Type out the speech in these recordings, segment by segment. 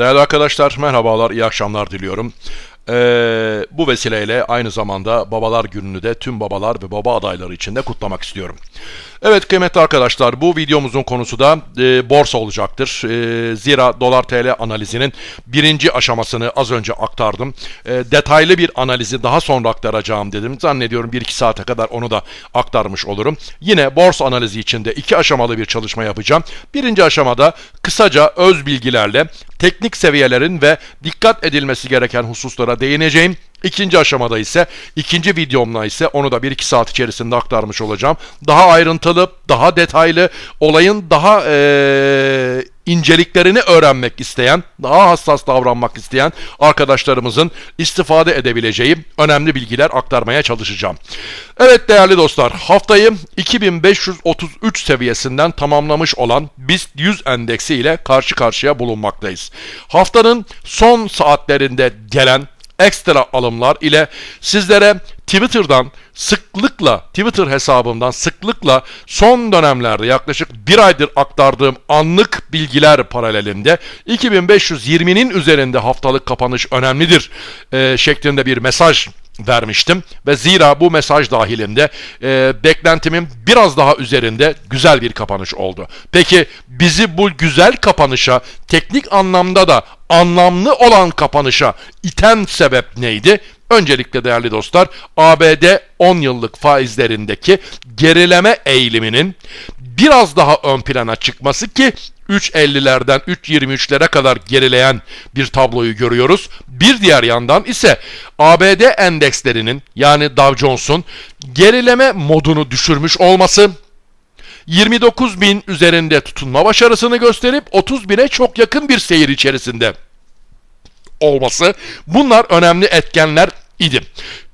Değerli arkadaşlar merhabalar, iyi akşamlar diliyorum. Ee, bu vesileyle aynı zamanda babalar gününü de tüm babalar ve baba adayları için de kutlamak istiyorum. Evet kıymetli arkadaşlar bu videomuzun konusu da e, borsa olacaktır. E, zira dolar TL analizinin birinci aşamasını az önce aktardım. E, detaylı bir analizi daha sonra aktaracağım dedim. Zannediyorum 1-2 saate kadar onu da aktarmış olurum. Yine borsa analizi içinde iki aşamalı bir çalışma yapacağım. Birinci aşamada kısaca öz bilgilerle teknik seviyelerin ve dikkat edilmesi gereken hususlara değineceğim. İkinci aşamada ise ikinci videomla ise onu da 1-2 saat içerisinde aktarmış olacağım. Daha ayrıntılı, daha detaylı, olayın daha eee, inceliklerini öğrenmek isteyen, daha hassas davranmak isteyen arkadaşlarımızın istifade edebileceği önemli bilgiler aktarmaya çalışacağım. Evet değerli dostlar, haftayı 2533 seviyesinden tamamlamış olan BIST 100 endeksi ile karşı karşıya bulunmaktayız. Haftanın son saatlerinde gelen ekstra alımlar ile sizlere Twitter'dan sıklıkla, Twitter hesabımdan sıklıkla son dönemlerde yaklaşık bir aydır aktardığım anlık bilgiler paralelinde 2520'nin üzerinde haftalık kapanış önemlidir e, şeklinde bir mesaj vermiştim ve zira bu mesaj dahilinde e, beklentimin biraz daha üzerinde güzel bir kapanış oldu. Peki bizi bu güzel kapanışa teknik anlamda da anlamlı olan kapanışa iten sebep neydi? Öncelikle değerli dostlar ABD 10 yıllık faizlerindeki gerileme eğiliminin biraz daha ön plana çıkması ki 3.50'lerden 3.23'lere kadar gerileyen bir tabloyu görüyoruz. Bir diğer yandan ise ABD endekslerinin yani Dow Jones'un gerileme modunu düşürmüş olması 29 bin üzerinde tutunma başarısını gösterip 30 bine çok yakın bir seyir içerisinde olması bunlar önemli etkenler idi.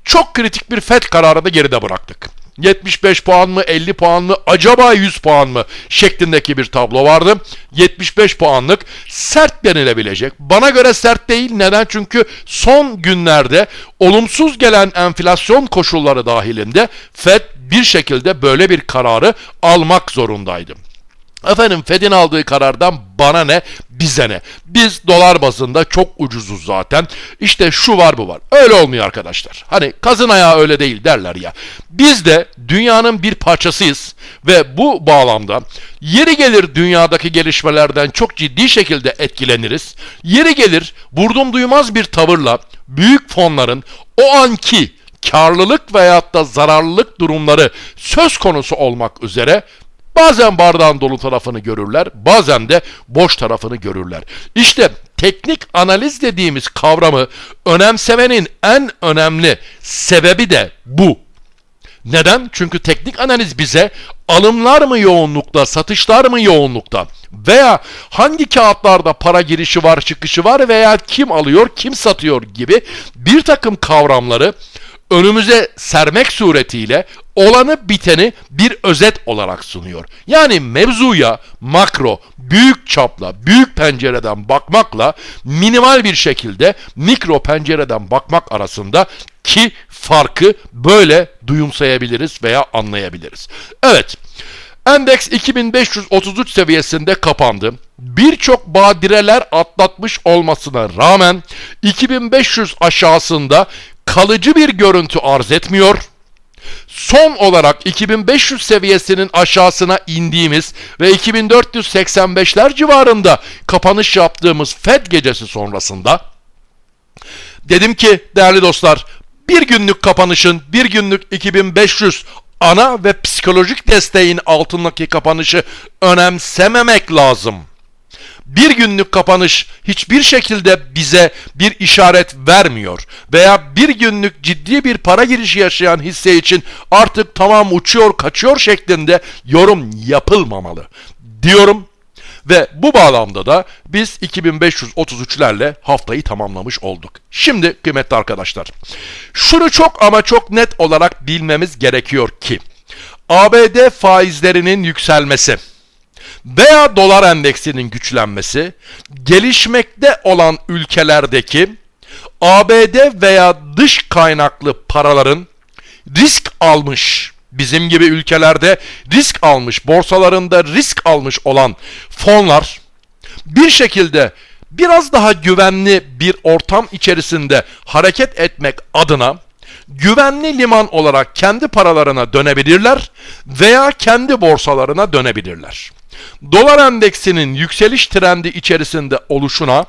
Çok kritik bir FED kararı da geride bıraktık. 75 puan mı 50 puan mı acaba 100 puan mı şeklindeki bir tablo vardı. 75 puanlık sert denilebilecek. Bana göre sert değil. Neden? Çünkü son günlerde olumsuz gelen enflasyon koşulları dahilinde FED bir şekilde böyle bir kararı almak zorundaydı. Efendim Fed'in aldığı karardan bana ne bize ne. Biz dolar bazında çok ucuzuz zaten. İşte şu var bu var. Öyle olmuyor arkadaşlar. Hani kazın ayağı öyle değil derler ya. Biz de dünyanın bir parçasıyız ve bu bağlamda yeri gelir dünyadaki gelişmelerden çok ciddi şekilde etkileniriz. Yeri gelir vurdum duymaz bir tavırla büyük fonların o anki karlılık veyahut da zararlılık durumları söz konusu olmak üzere Bazen bardağın dolu tarafını görürler, bazen de boş tarafını görürler. İşte teknik analiz dediğimiz kavramı önemsemenin en önemli sebebi de bu. Neden? Çünkü teknik analiz bize alımlar mı yoğunlukta, satışlar mı yoğunlukta veya hangi kağıtlarda para girişi var, çıkışı var veya kim alıyor, kim satıyor gibi bir takım kavramları önümüze sermek suretiyle olanı biteni bir özet olarak sunuyor. Yani mevzuya makro, büyük çapla, büyük pencereden bakmakla minimal bir şekilde mikro pencereden bakmak arasında ki farkı böyle duyumsayabiliriz veya anlayabiliriz. Evet. Endeks 2533 seviyesinde kapandı. Birçok badireler atlatmış olmasına rağmen 2500 aşağısında kalıcı bir görüntü arz etmiyor. Son olarak 2500 seviyesinin aşağısına indiğimiz ve 2485'ler civarında kapanış yaptığımız Fed gecesi sonrasında dedim ki değerli dostlar bir günlük kapanışın bir günlük 2500 ana ve psikolojik desteğin altındaki kapanışı önemsememek lazım bir günlük kapanış hiçbir şekilde bize bir işaret vermiyor veya bir günlük ciddi bir para girişi yaşayan hisse için artık tamam uçuyor kaçıyor şeklinde yorum yapılmamalı diyorum ve bu bağlamda da biz 2533'lerle haftayı tamamlamış olduk. Şimdi kıymetli arkadaşlar, şunu çok ama çok net olarak bilmemiz gerekiyor ki ABD faizlerinin yükselmesi veya dolar endeksinin güçlenmesi gelişmekte olan ülkelerdeki ABD veya dış kaynaklı paraların risk almış bizim gibi ülkelerde risk almış borsalarında risk almış olan fonlar bir şekilde biraz daha güvenli bir ortam içerisinde hareket etmek adına güvenli liman olarak kendi paralarına dönebilirler veya kendi borsalarına dönebilirler. Dolar endeksinin yükseliş trendi içerisinde oluşuna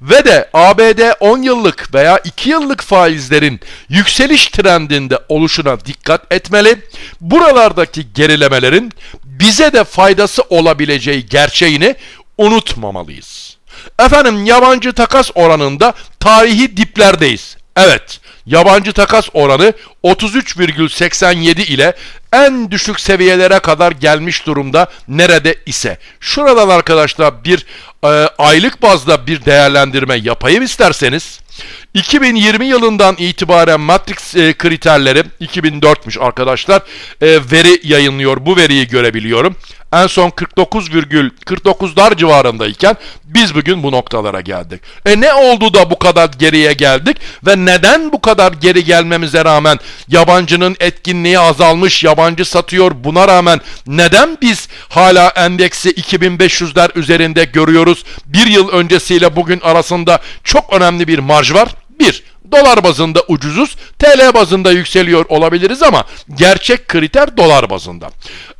ve de ABD 10 yıllık veya 2 yıllık faizlerin yükseliş trendinde oluşuna dikkat etmeli. Buralardaki gerilemelerin bize de faydası olabileceği gerçeğini unutmamalıyız. Efendim yabancı takas oranında tarihi diplerdeyiz. Evet, yabancı takas oranı 33,87 ile en düşük seviyelere kadar gelmiş durumda nerede ise. Şuradan arkadaşlar bir e, aylık bazda bir değerlendirme yapayım isterseniz. 2020 yılından itibaren Matrix e, kriterleri 2004'müş arkadaşlar. E, veri yayınlıyor. Bu veriyi görebiliyorum. En son 49,49'lar civarındayken biz bugün bu noktalara geldik. E ne oldu da bu kadar geriye geldik ve neden bu kadar geri gelmemize rağmen yabancının etkinliği azalmış, yabancı satıyor buna rağmen neden biz hala endeksi 2500'ler üzerinde görüyoruz? Bir yıl öncesiyle bugün arasında çok önemli bir marj var. Bir, dolar bazında ucuzuz, TL bazında yükseliyor olabiliriz ama gerçek kriter dolar bazında.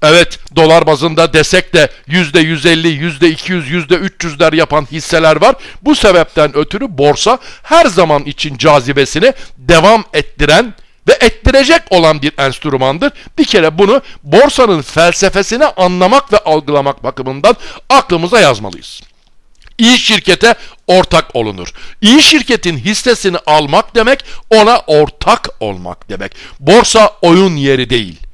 Evet, dolar bazında desek de %150, %200, %300'ler yapan hisseler var. Bu sebepten ötürü borsa her zaman için cazibesini devam ettiren ve ettirecek olan bir enstrümandır. Bir kere bunu borsanın felsefesini anlamak ve algılamak bakımından aklımıza yazmalıyız. İyi şirkete ortak olunur. İyi şirketin hissesini almak demek ona ortak olmak demek. Borsa oyun yeri değil.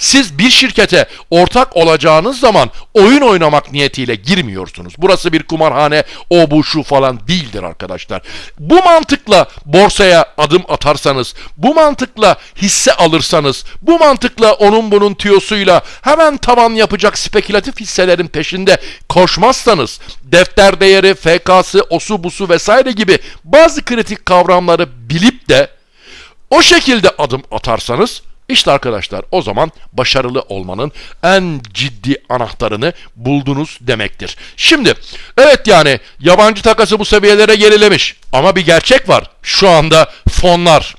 Siz bir şirkete ortak olacağınız zaman oyun oynamak niyetiyle girmiyorsunuz. Burası bir kumarhane, o bu şu falan değildir arkadaşlar. Bu mantıkla borsaya adım atarsanız, bu mantıkla hisse alırsanız, bu mantıkla onun bunun tüyosuyla hemen tavan yapacak spekülatif hisselerin peşinde koşmazsanız, defter değeri, FK'sı, osu busu vesaire gibi bazı kritik kavramları bilip de o şekilde adım atarsanız işte arkadaşlar o zaman başarılı olmanın en ciddi anahtarını buldunuz demektir. Şimdi evet yani yabancı takası bu seviyelere gerilemiş ama bir gerçek var. Şu anda fonlar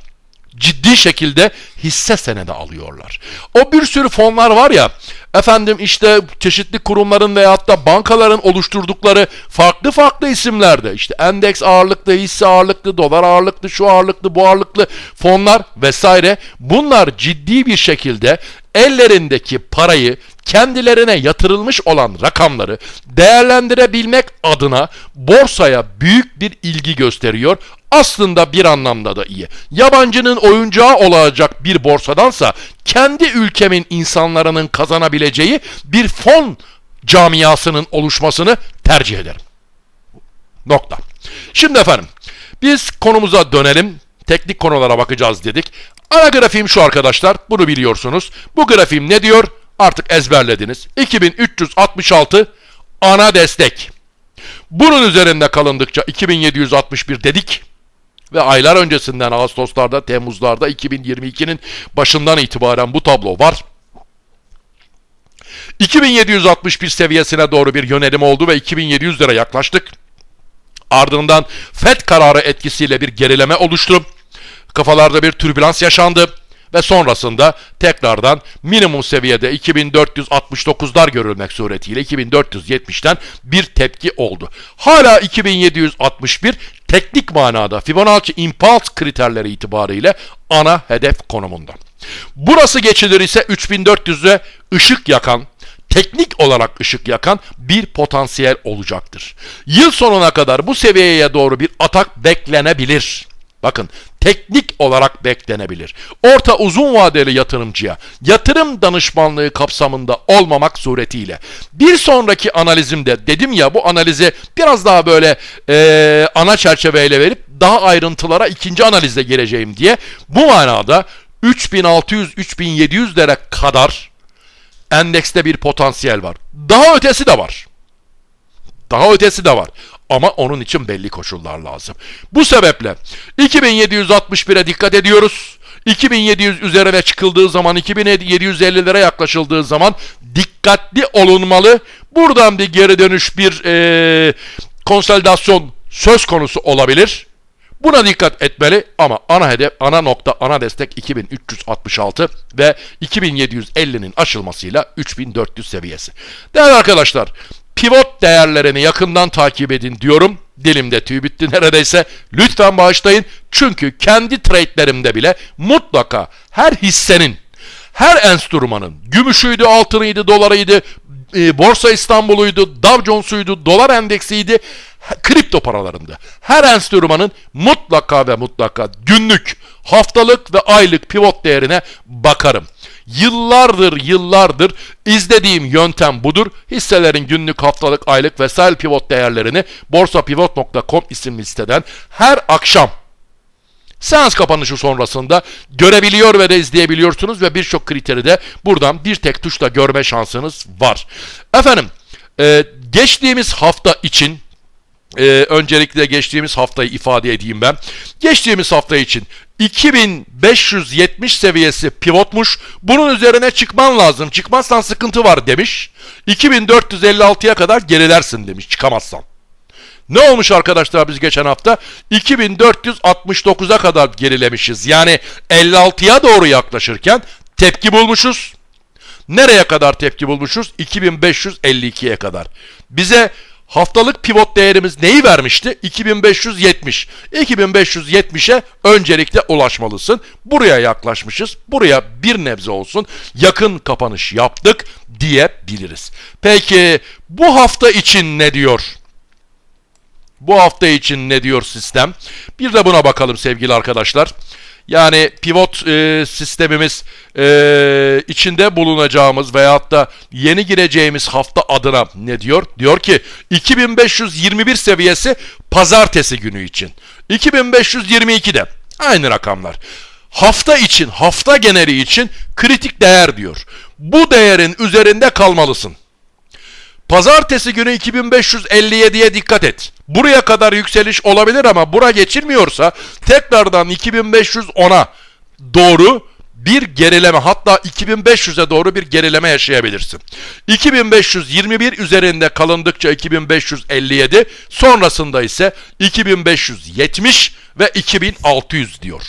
ciddi şekilde hisse senedi alıyorlar. O bir sürü fonlar var ya efendim işte çeşitli kurumların veyahut da bankaların oluşturdukları farklı farklı isimlerde işte endeks ağırlıklı, hisse ağırlıklı, dolar ağırlıklı, şu ağırlıklı, bu ağırlıklı fonlar vesaire bunlar ciddi bir şekilde ellerindeki parayı kendilerine yatırılmış olan rakamları değerlendirebilmek adına borsaya büyük bir ilgi gösteriyor. Aslında bir anlamda da iyi. Yabancının oyuncağı olacak bir borsadansa kendi ülkemin insanların kazanabileceği bir fon camiasının oluşmasını tercih ederim. Nokta. Şimdi efendim biz konumuza dönelim. Teknik konulara bakacağız dedik. Ana grafiğim şu arkadaşlar. Bunu biliyorsunuz. Bu grafiğim ne diyor? Artık ezberlediniz. 2366 ana destek. Bunun üzerinde kalındıkça 2761 dedik. Ve aylar öncesinden Ağustoslarda, Temmuzlarda 2022'nin başından itibaren bu tablo var. 2761 seviyesine doğru bir yönelim oldu ve 2700 lira yaklaştık. Ardından FED kararı etkisiyle bir gerileme oluştu. Kafalarda bir türbülans yaşandı ve sonrasında tekrardan minimum seviyede 2469'lar görülmek suretiyle 2470'ten bir tepki oldu. Hala 2761 teknik manada Fibonacci Impulse kriterleri itibariyle ana hedef konumunda. Burası geçilir ise 3400'e ışık yakan, teknik olarak ışık yakan bir potansiyel olacaktır. Yıl sonuna kadar bu seviyeye doğru bir atak beklenebilir. Bakın teknik olarak beklenebilir. Orta uzun vadeli yatırımcıya yatırım danışmanlığı kapsamında olmamak suretiyle bir sonraki analizimde dedim ya bu analizi biraz daha böyle e, ana çerçeveyle verip daha ayrıntılara ikinci analizde gireceğim diye bu manada 3600-3700'lere kadar endekste bir potansiyel var. Daha ötesi de var. Daha ötesi de var. Ama onun için belli koşullar lazım. Bu sebeple 2761'e dikkat ediyoruz. 2700 üzerine çıkıldığı zaman 2750'lere yaklaşıldığı zaman dikkatli olunmalı. Buradan bir geri dönüş bir e, konsolidasyon söz konusu olabilir. Buna dikkat etmeli ama ana hedef, ana nokta, ana destek 2366 ve 2750'nin aşılmasıyla 3400 seviyesi. Değerli arkadaşlar, pivot değerlerini yakından takip edin diyorum. Dilimde tüy bitti neredeyse. Lütfen bağışlayın. Çünkü kendi trade'lerimde bile mutlaka her hissenin, her enstrümanın, gümüşüydü, altınıydı, dolarıydı, e, Borsa İstanbul'uydu, Dow Jones'uydu, dolar endeksiydi, kripto paralarında. Her enstrümanın mutlaka ve mutlaka günlük, haftalık ve aylık pivot değerine bakarım. Yıllardır yıllardır izlediğim yöntem budur. Hisselerin günlük, haftalık, aylık vesaire pivot değerlerini borsapivot.com isimli siteden her akşam Seans kapanışı sonrasında görebiliyor ve de izleyebiliyorsunuz ve birçok kriteri de buradan bir tek tuşla görme şansınız var. Efendim, e, geçtiğimiz hafta için e, öncelikle geçtiğimiz haftayı ifade edeyim ben. Geçtiğimiz hafta için 2570 seviyesi pivotmuş. Bunun üzerine çıkman lazım. Çıkmazsan sıkıntı var demiş. 2456'ya kadar gerilersin demiş çıkamazsan. Ne olmuş arkadaşlar biz geçen hafta? 2469'a kadar gerilemişiz. Yani 56'ya doğru yaklaşırken tepki bulmuşuz. Nereye kadar tepki bulmuşuz? 2552'ye kadar. Bize haftalık pivot değerimiz neyi vermişti? 2570. 2570'e öncelikle ulaşmalısın. Buraya yaklaşmışız. Buraya bir nebze olsun yakın kapanış yaptık diyebiliriz. Peki bu hafta için ne diyor? Bu hafta için ne diyor sistem? Bir de buna bakalım sevgili arkadaşlar. Yani pivot e, sistemimiz e, içinde bulunacağımız veyahut da yeni gireceğimiz hafta adına ne diyor? Diyor ki 2521 seviyesi pazartesi günü için. 2522'de aynı rakamlar. Hafta için, hafta geneli için kritik değer diyor. Bu değerin üzerinde kalmalısın. Pazartesi günü 2557'ye dikkat et. Buraya kadar yükseliş olabilir ama bura geçilmiyorsa tekrardan 2510'a doğru bir gerileme hatta 2500'e doğru bir gerileme yaşayabilirsin. 2521 üzerinde kalındıkça 2557 sonrasında ise 2570 ve 2600 diyor.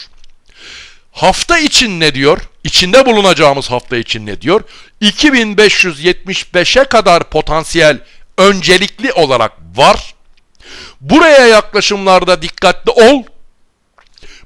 Hafta için ne diyor? İçinde bulunacağımız hafta için ne diyor? 2575'e kadar potansiyel öncelikli olarak var. Buraya yaklaşımlarda dikkatli ol.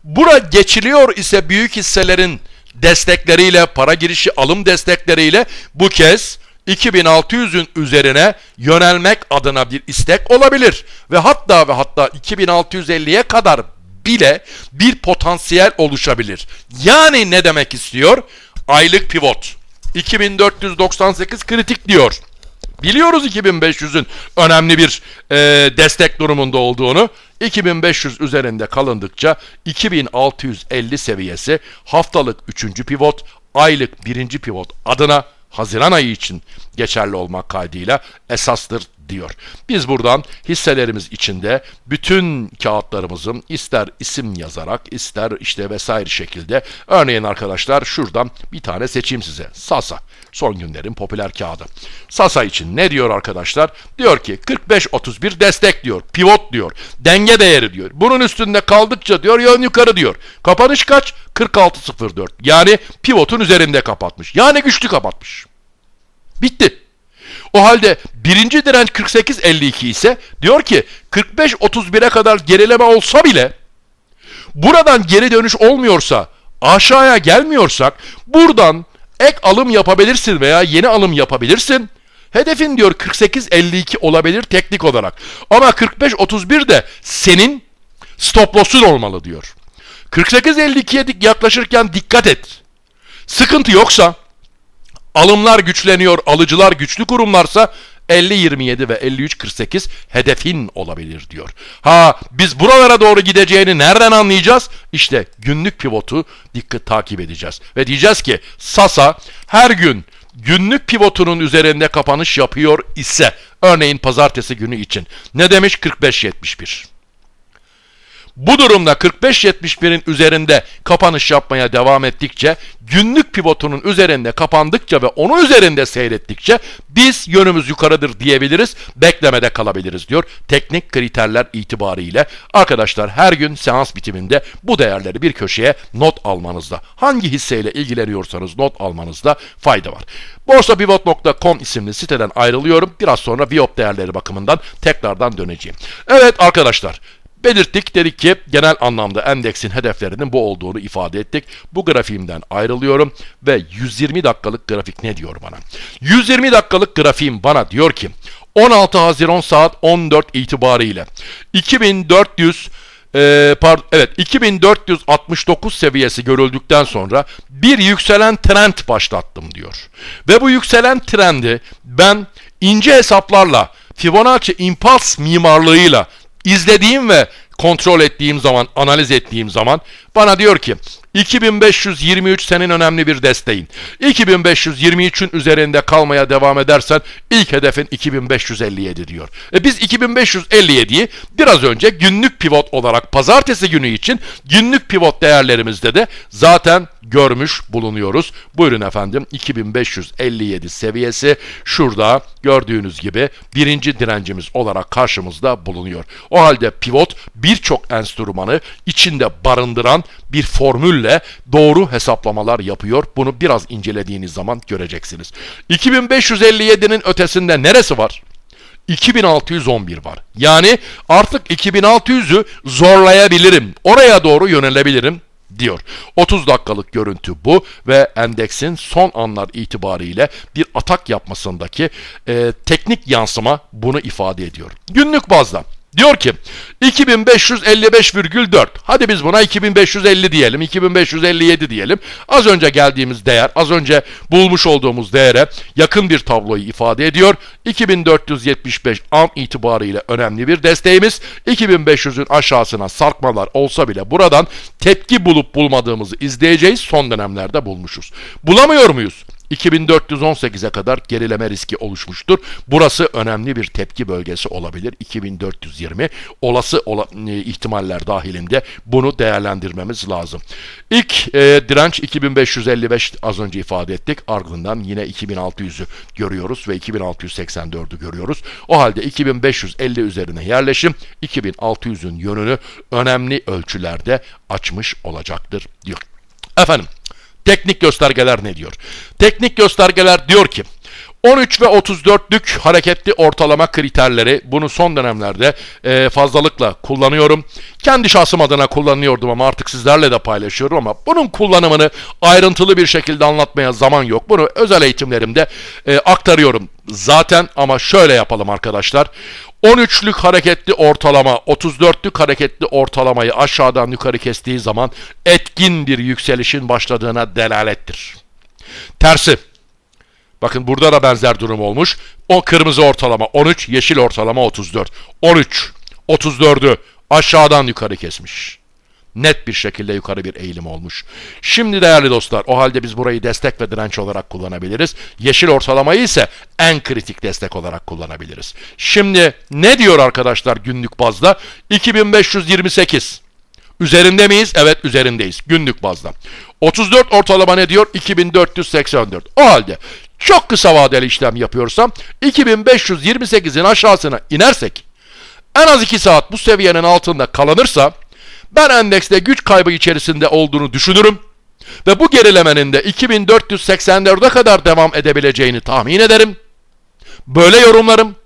Bura geçiliyor ise büyük hisselerin destekleriyle, para girişi alım destekleriyle bu kez 2600'ün üzerine yönelmek adına bir istek olabilir. Ve hatta ve hatta 2650'ye kadar bile bir potansiyel oluşabilir. Yani ne demek istiyor? Aylık pivot. 2498 kritik diyor. Biliyoruz 2500'ün önemli bir e, destek durumunda olduğunu. 2500 üzerinde kalındıkça 2650 seviyesi haftalık 3. pivot, aylık 1. pivot adına Haziran ayı için geçerli olmak kaydıyla esastır diyor. Biz buradan hisselerimiz içinde bütün kağıtlarımızın ister isim yazarak ister işte vesaire şekilde örneğin arkadaşlar şuradan bir tane seçeyim size. Sasa. Son günlerin popüler kağıdı. Sasa için ne diyor arkadaşlar? Diyor ki 45-31 destek diyor. Pivot diyor. Denge değeri diyor. Bunun üstünde kaldıkça diyor yön yukarı diyor. Kapanış kaç? 46.04. Yani pivotun üzerinde kapatmış. Yani güçlü kapatmış. Bitti. O halde birinci direnç 48.52 ise diyor ki 45.31'e kadar gerileme olsa bile buradan geri dönüş olmuyorsa aşağıya gelmiyorsak buradan ek alım yapabilirsin veya yeni alım yapabilirsin. Hedefin diyor 48.52 olabilir teknik olarak. Ama 45.31 de senin stop loss'un olmalı diyor. 48.52'ye dik- yaklaşırken dikkat et. Sıkıntı yoksa alımlar güçleniyor, alıcılar güçlü kurumlarsa 50-27 ve 53-48 hedefin olabilir diyor. Ha biz buralara doğru gideceğini nereden anlayacağız? İşte günlük pivotu dikkat takip edeceğiz. Ve diyeceğiz ki Sasa her gün günlük pivotunun üzerinde kapanış yapıyor ise örneğin pazartesi günü için ne demiş 45-71. Bu durumda 45-71'in üzerinde kapanış yapmaya devam ettikçe, günlük pivotunun üzerinde kapandıkça ve onun üzerinde seyrettikçe biz yönümüz yukarıdır diyebiliriz, beklemede kalabiliriz diyor. Teknik kriterler itibariyle arkadaşlar her gün seans bitiminde bu değerleri bir köşeye not almanızda, hangi hisseyle ilgileniyorsanız not almanızda fayda var. Borsapivot.com isimli siteden ayrılıyorum. Biraz sonra Viop değerleri bakımından tekrardan döneceğim. Evet arkadaşlar belirttik dedik ki genel anlamda endeksin hedeflerinin bu olduğunu ifade ettik. Bu grafiğimden ayrılıyorum ve 120 dakikalık grafik ne diyor bana? 120 dakikalık grafiğim bana diyor ki 16 Haziran saat 14 itibariyle 2400 e, pardon, evet 2469 seviyesi görüldükten sonra bir yükselen trend başlattım diyor. Ve bu yükselen trendi ben ince hesaplarla Fibonacci impuls mimarlığıyla izlediğim ve kontrol ettiğim zaman, analiz ettiğim zaman bana diyor ki 2523 senin önemli bir desteğin. 2523'ün üzerinde kalmaya devam edersen ilk hedefin 2557 diyor. E biz 2557'yi biraz önce günlük pivot olarak pazartesi günü için günlük pivot değerlerimizde de zaten görmüş bulunuyoruz. Buyurun efendim 2557 seviyesi şurada gördüğünüz gibi birinci direncimiz olarak karşımızda bulunuyor. O halde pivot birçok enstrümanı içinde barındıran bir formülle doğru hesaplamalar yapıyor. Bunu biraz incelediğiniz zaman göreceksiniz. 2557'nin ötesinde neresi var? 2611 var. Yani artık 2600'ü zorlayabilirim. Oraya doğru yönelebilirim diyor. 30 dakikalık görüntü bu ve endeksin son anlar itibariyle bir atak yapmasındaki e, teknik yansıma bunu ifade ediyor. Günlük bazda Diyor ki 2555,4. Hadi biz buna 2550 diyelim, 2557 diyelim. Az önce geldiğimiz değer, az önce bulmuş olduğumuz değere yakın bir tabloyu ifade ediyor. 2475 an itibariyle önemli bir desteğimiz. 2500'ün aşağısına sarkmalar olsa bile buradan tepki bulup bulmadığımızı izleyeceğiz. Son dönemlerde bulmuşuz. Bulamıyor muyuz? 2418'e kadar gerileme riski oluşmuştur. Burası önemli bir tepki bölgesi olabilir. 2420 olası ola, e, ihtimaller dahilinde bunu değerlendirmemiz lazım. İlk e, direnç 2555 az önce ifade ettik. Ardından yine 2600'ü görüyoruz ve 2684'ü görüyoruz. O halde 2550 üzerine yerleşim 2600'ün yönünü önemli ölçülerde açmış olacaktır diyor. Efendim Teknik göstergeler ne diyor? Teknik göstergeler diyor ki 13 ve 34'lük hareketli ortalama kriterleri bunu son dönemlerde e, fazlalıkla kullanıyorum. Kendi şahsım adına kullanıyordum ama artık sizlerle de paylaşıyorum ama bunun kullanımını ayrıntılı bir şekilde anlatmaya zaman yok. Bunu özel eğitimlerimde e, aktarıyorum zaten ama şöyle yapalım arkadaşlar. 13'lük hareketli ortalama, 34'lük hareketli ortalamayı aşağıdan yukarı kestiği zaman etkin bir yükselişin başladığına delalettir. Tersi. Bakın burada da benzer durum olmuş. O kırmızı ortalama 13, yeşil ortalama 34. 13, 34'ü aşağıdan yukarı kesmiş net bir şekilde yukarı bir eğilim olmuş. Şimdi değerli dostlar o halde biz burayı destek ve direnç olarak kullanabiliriz. Yeşil ortalamayı ise en kritik destek olarak kullanabiliriz. Şimdi ne diyor arkadaşlar günlük bazda? 2528. Üzerinde miyiz? Evet üzerindeyiz günlük bazda. 34 ortalama ne diyor? 2484. O halde çok kısa vadeli işlem yapıyorsam 2528'in aşağısına inersek en az 2 saat bu seviyenin altında kalınırsa ben endekste güç kaybı içerisinde olduğunu düşünürüm ve bu gerilemenin de 2484'e kadar devam edebileceğini tahmin ederim. Böyle yorumlarım.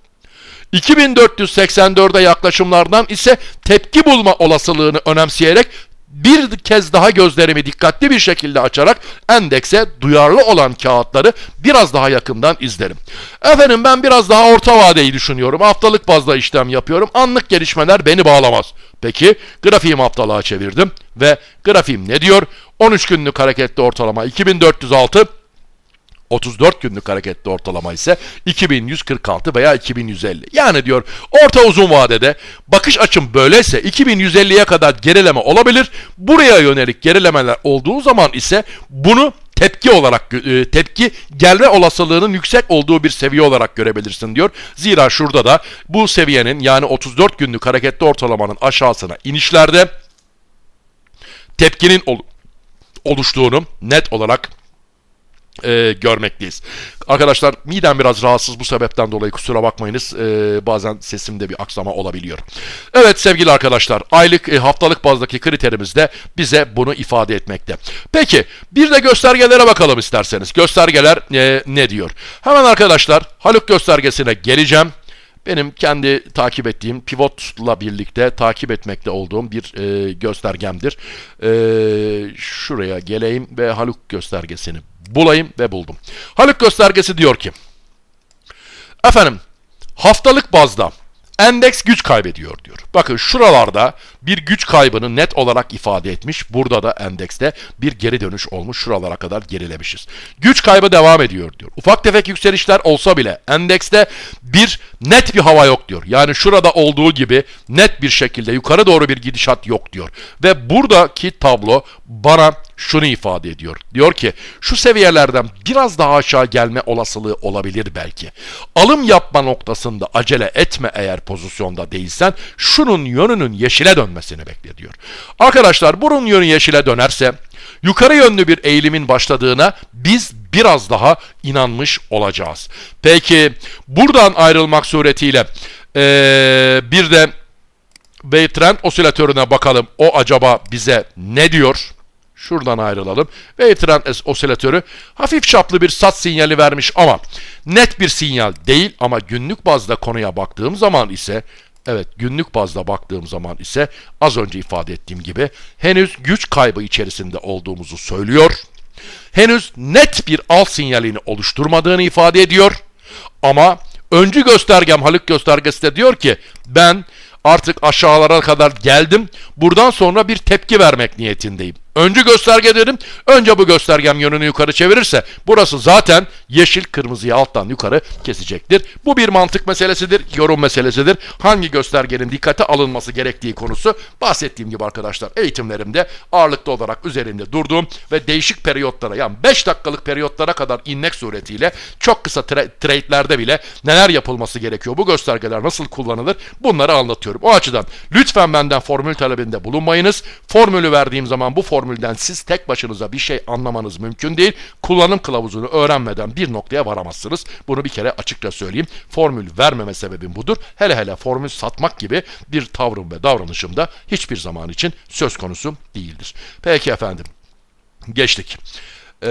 2484'e yaklaşımlardan ise tepki bulma olasılığını önemseyerek bir kez daha gözlerimi dikkatli bir şekilde açarak endekse duyarlı olan kağıtları biraz daha yakından izlerim. Efendim ben biraz daha orta vadeyi düşünüyorum. Haftalık bazda işlem yapıyorum. Anlık gelişmeler beni bağlamaz. Peki grafiğimi haftalığa çevirdim ve grafiğim ne diyor? 13 günlük hareketli ortalama 2406 34 günlük hareketli ortalama ise 2146 veya 2150. Yani diyor orta uzun vadede bakış açım böyleyse 2150'ye kadar gerileme olabilir. Buraya yönelik gerilemeler olduğu zaman ise bunu tepki olarak e, tepki gelme olasılığının yüksek olduğu bir seviye olarak görebilirsin diyor. Zira şurada da bu seviyenin yani 34 günlük hareketli ortalamanın aşağısına inişlerde tepkinin ol- oluştuğunu net olarak e, görmekteyiz. Arkadaşlar midem biraz rahatsız bu sebepten dolayı kusura bakmayınız. E, bazen sesimde bir aksama olabiliyor. Evet sevgili arkadaşlar aylık e, haftalık bazdaki kriterimiz de bize bunu ifade etmekte. Peki bir de göstergelere bakalım isterseniz. Göstergeler e, ne diyor? Hemen arkadaşlar Haluk göstergesine geleceğim. Benim kendi takip ettiğim pivotla birlikte takip etmekte olduğum bir e, göstergemdir. E, şuraya geleyim ve Haluk göstergesini bulayım ve buldum. Haluk göstergesi diyor ki efendim haftalık bazda endeks güç kaybediyor diyor. Bakın şuralarda bir güç kaybını net olarak ifade etmiş. Burada da endekste bir geri dönüş olmuş. Şuralara kadar gerilemişiz. Güç kaybı devam ediyor diyor. Ufak tefek yükselişler olsa bile endekste bir net bir hava yok diyor. Yani şurada olduğu gibi net bir şekilde yukarı doğru bir gidişat yok diyor. Ve buradaki tablo bana şunu ifade ediyor. Diyor ki şu seviyelerden biraz daha aşağı gelme olasılığı olabilir belki. Alım yapma noktasında acele etme eğer pozisyonda değilsen şunun yönünün yeşile dönmesini bekle diyor. Arkadaşlar bunun yönü yeşile dönerse yukarı yönlü bir eğilimin başladığına biz biraz daha inanmış olacağız. Peki buradan ayrılmak suretiyle ee, bir de Wave osilatörüne bakalım. O acaba bize ne diyor? Şuradan ayrılalım. Wave osilatörü hafif çaplı bir sat sinyali vermiş ama net bir sinyal değil ama günlük bazda konuya baktığım zaman ise Evet günlük bazda baktığım zaman ise az önce ifade ettiğim gibi henüz güç kaybı içerisinde olduğumuzu söylüyor. Henüz net bir al sinyalini oluşturmadığını ifade ediyor. Ama öncü göstergem Haluk göstergesi de diyor ki ben artık aşağılara kadar geldim. Buradan sonra bir tepki vermek niyetindeyim. Öncü gösterge dedim. Önce bu göstergem yönünü yukarı çevirirse burası zaten yeşil kırmızıyı alttan yukarı kesecektir. Bu bir mantık meselesidir, yorum meselesidir. Hangi göstergenin dikkate alınması gerektiği konusu bahsettiğim gibi arkadaşlar eğitimlerimde ağırlıklı olarak üzerinde durduğum ve değişik periyotlara yani 5 dakikalık periyotlara kadar inmek suretiyle çok kısa tra- trade'lerde bile neler yapılması gerekiyor, bu göstergeler nasıl kullanılır bunları anlatıyorum. O açıdan lütfen benden formül talebinde bulunmayınız. Formülü verdiğim zaman bu formülden siz tek başınıza bir şey anlamanız mümkün değil. Kullanım kılavuzunu öğrenmeden bir noktaya varamazsınız. Bunu bir kere açıkça söyleyeyim. Formül vermeme sebebim budur. Hele hele formül satmak gibi bir tavrım ve davranışımda hiçbir zaman için söz konusu değildir. Peki efendim. Geçtik. Ee,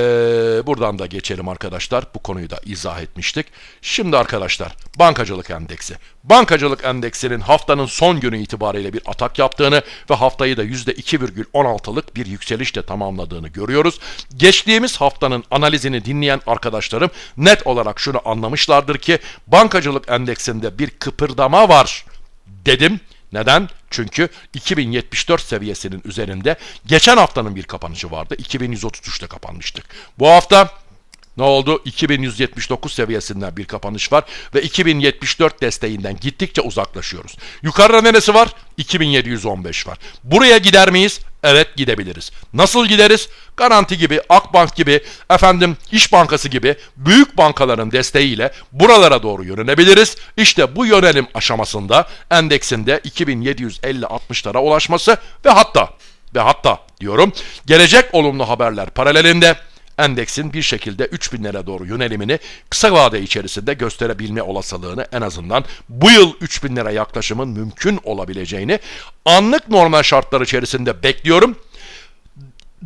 buradan da geçelim arkadaşlar. Bu konuyu da izah etmiştik. Şimdi arkadaşlar bankacılık endeksi. Bankacılık endeksinin haftanın son günü itibariyle bir atak yaptığını ve haftayı da %2,16'lık bir yükselişle tamamladığını görüyoruz. Geçtiğimiz haftanın analizini dinleyen arkadaşlarım net olarak şunu anlamışlardır ki bankacılık endeksinde bir kıpırdama var dedim. Neden? Çünkü 2074 seviyesinin üzerinde geçen haftanın bir kapanışı vardı. 2133'te kapanmıştık. Bu hafta ne oldu? 2179 seviyesinden bir kapanış var ve 2074 desteğinden gittikçe uzaklaşıyoruz. Yukarıda neresi var? 2715 var. Buraya gider miyiz? Evet gidebiliriz. Nasıl gideriz? Garanti gibi, Akbank gibi, efendim İş Bankası gibi büyük bankaların desteğiyle buralara doğru yönelebiliriz. İşte bu yönelim aşamasında endeksinde 2750-60'lara ulaşması ve hatta ve hatta diyorum gelecek olumlu haberler paralelinde endeksin bir şekilde 3000'lere doğru yönelimini kısa vade içerisinde gösterebilme olasılığını en azından bu yıl 3000'lere yaklaşımın mümkün olabileceğini anlık normal şartlar içerisinde bekliyorum.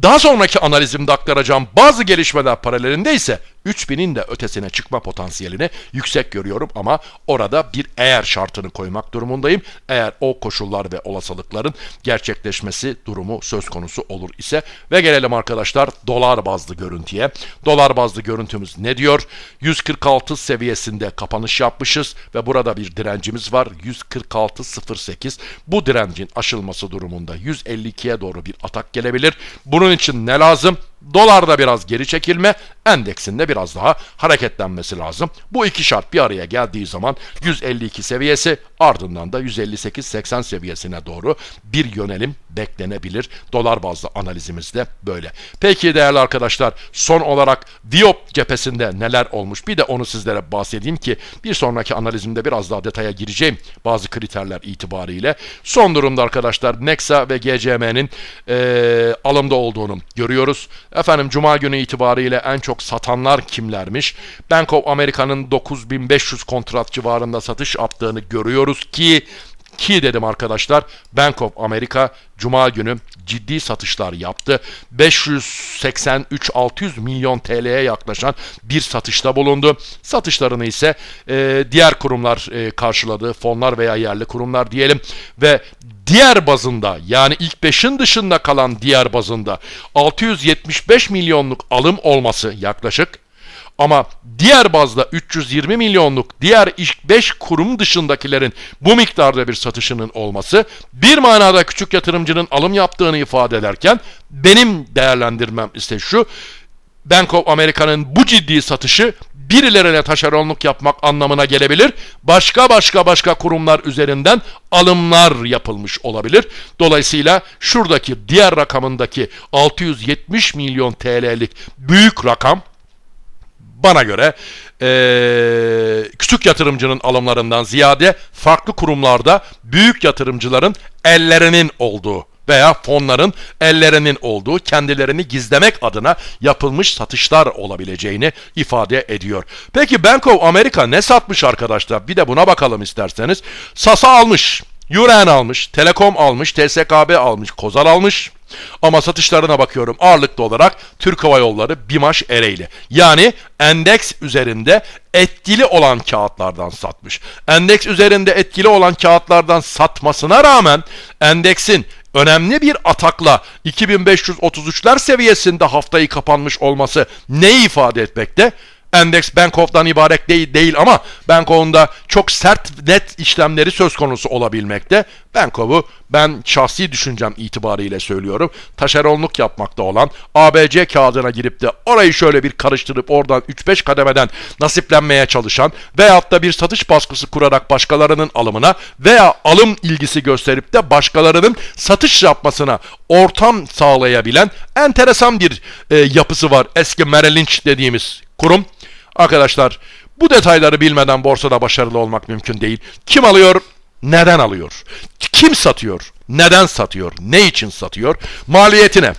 Daha sonraki analizimde aktaracağım bazı gelişmeler paralelinde ise 3000'in de ötesine çıkma potansiyelini yüksek görüyorum ama orada bir eğer şartını koymak durumundayım. Eğer o koşullar ve olasılıkların gerçekleşmesi durumu söz konusu olur ise ve gelelim arkadaşlar dolar bazlı görüntüye. Dolar bazlı görüntümüz ne diyor? 146 seviyesinde kapanış yapmışız ve burada bir direncimiz var 146.08. Bu direncin aşılması durumunda 152'ye doğru bir atak gelebilir. Bunun için ne lazım? Dolarda biraz geri çekilme, endeksinde biraz daha hareketlenmesi lazım. Bu iki şart bir araya geldiği zaman 152 seviyesi ardından da 158-80 seviyesine doğru bir yönelim beklenebilir. Dolar bazlı analizimizde böyle. Peki değerli arkadaşlar son olarak Diop cephesinde neler olmuş bir de onu sizlere bahsedeyim ki bir sonraki analizimde biraz daha detaya gireceğim bazı kriterler itibariyle. Son durumda arkadaşlar Nexa ve GCM'nin eee, alımda olduğunu görüyoruz. Efendim Cuma günü itibariyle en çok satanlar kimlermiş? Bank of America'nın 9500 kontrat civarında satış yaptığını görüyoruz ki ki dedim arkadaşlar Bank of America Cuma günü ciddi satışlar yaptı. 583-600 milyon TL'ye yaklaşan bir satışta bulundu. Satışlarını ise e, diğer kurumlar e, karşıladı. Fonlar veya yerli kurumlar diyelim. Ve diğer bazında yani ilk 5'in dışında kalan diğer bazında 675 milyonluk alım olması yaklaşık ama diğer bazda 320 milyonluk diğer ilk 5 kurum dışındakilerin bu miktarda bir satışının olması bir manada küçük yatırımcının alım yaptığını ifade ederken benim değerlendirmem ise şu Bank of America'nın bu ciddi satışı birilerine taşeronluk yapmak anlamına gelebilir. Başka başka başka kurumlar üzerinden alımlar yapılmış olabilir. Dolayısıyla şuradaki diğer rakamındaki 670 milyon TL'lik büyük rakam bana göre eee, küçük yatırımcının alımlarından ziyade farklı kurumlarda büyük yatırımcıların ellerinin olduğu veya fonların ellerinin olduğu kendilerini gizlemek adına yapılmış satışlar olabileceğini ifade ediyor. Peki Bank of America ne satmış arkadaşlar? Bir de buna bakalım isterseniz. Sasa almış, Yuren almış, Telekom almış, TSKB almış, Kozal almış. Ama satışlarına bakıyorum ağırlıklı olarak Türk Hava Yolları, Bimaş, Ereğli. Yani endeks üzerinde etkili olan kağıtlardan satmış. Endeks üzerinde etkili olan kağıtlardan satmasına rağmen endeksin önemli bir atakla 2533'ler seviyesinde haftayı kapanmış olması neyi ifade etmekte? Endeks Bank of'dan ibaret değil, değil ama Bank of'unda çok sert net işlemleri söz konusu olabilmekte. Bank of'u ben şahsi düşüncem itibariyle söylüyorum. Taşeronluk yapmakta olan ABC kağıdına girip de orayı şöyle bir karıştırıp oradan 3-5 kademeden nasiplenmeye çalışan veyahut da bir satış baskısı kurarak başkalarının alımına veya alım ilgisi gösterip de başkalarının satış yapmasına ortam sağlayabilen enteresan bir e, yapısı var. Eski Merrill Lynch dediğimiz kurum. Arkadaşlar bu detayları bilmeden borsada başarılı olmak mümkün değil. Kim alıyor? Neden alıyor? Kim satıyor? Neden satıyor? Ne için satıyor? Maliyeti ne?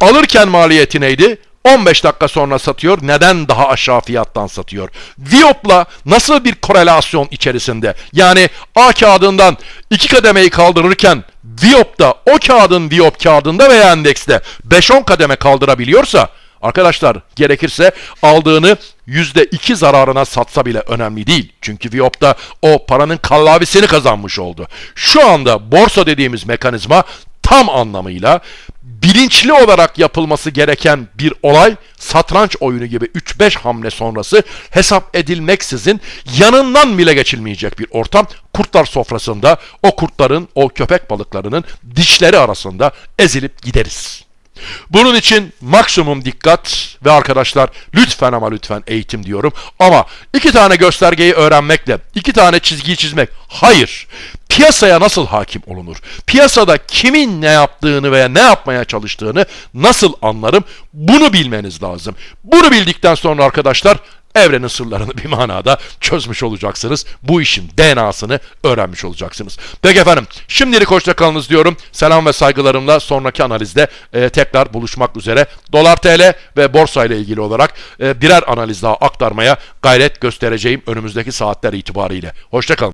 Alırken maliyeti neydi? 15 dakika sonra satıyor. Neden daha aşağı fiyattan satıyor? Viop'la nasıl bir korelasyon içerisinde? Yani A kağıdından iki kademeyi kaldırırken Viop'ta o kağıdın Viop kağıdında veya endekste 5-10 kademe kaldırabiliyorsa Arkadaşlar gerekirse aldığını %2 zararına satsa bile önemli değil. Çünkü Viop'ta o paranın kallavisini kazanmış oldu. Şu anda borsa dediğimiz mekanizma tam anlamıyla bilinçli olarak yapılması gereken bir olay satranç oyunu gibi 3-5 hamle sonrası hesap edilmeksizin yanından bile geçilmeyecek bir ortam kurtlar sofrasında o kurtların o köpek balıklarının dişleri arasında ezilip gideriz. Bunun için maksimum dikkat ve arkadaşlar lütfen ama lütfen eğitim diyorum. Ama iki tane göstergeyi öğrenmekle, iki tane çizgiyi çizmek hayır. Piyasaya nasıl hakim olunur? Piyasada kimin ne yaptığını veya ne yapmaya çalıştığını nasıl anlarım? Bunu bilmeniz lazım. Bunu bildikten sonra arkadaşlar evrenin sırlarını bir manada çözmüş olacaksınız. Bu işin DNA'sını öğrenmiş olacaksınız. Peki efendim şimdilik hoşça kalınız diyorum. Selam ve saygılarımla sonraki analizde e, tekrar buluşmak üzere. Dolar TL ve borsa ile ilgili olarak e, birer analiz daha aktarmaya gayret göstereceğim önümüzdeki saatler itibariyle. Hoşça kalın.